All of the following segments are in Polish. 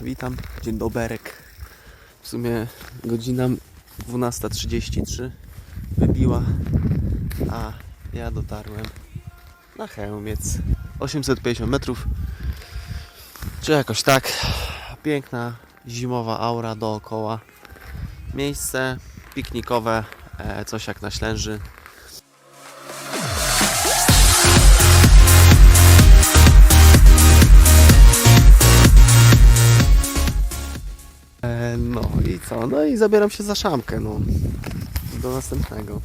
witam, dzień doberek. W sumie godzina 12.33 wybiła, a ja dotarłem na Chełmiec. 850 metrów, czy jakoś tak. Piękna zimowa aura dookoła. Miejsce piknikowe, e, coś jak na Ślęży. No i co? No i zabieram się za szamkę, no. Do następnego.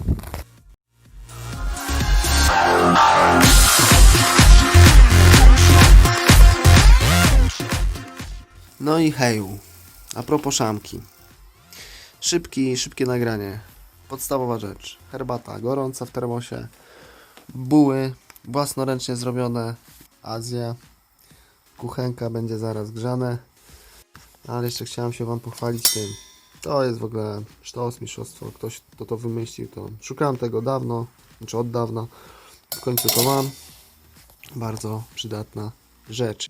No i heju. A propos szamki. Szybki, szybkie nagranie. Podstawowa rzecz. Herbata gorąca w termosie. Buły własnoręcznie zrobione. Azja. Kuchenka będzie zaraz grzane. Ale jeszcze chciałem się Wam pochwalić tym. To jest w ogóle sztos, mistrzostwo. Ktoś, kto to wymyślił, to szukałem tego dawno, znaczy od dawna. W końcu to mam. Bardzo przydatna rzecz.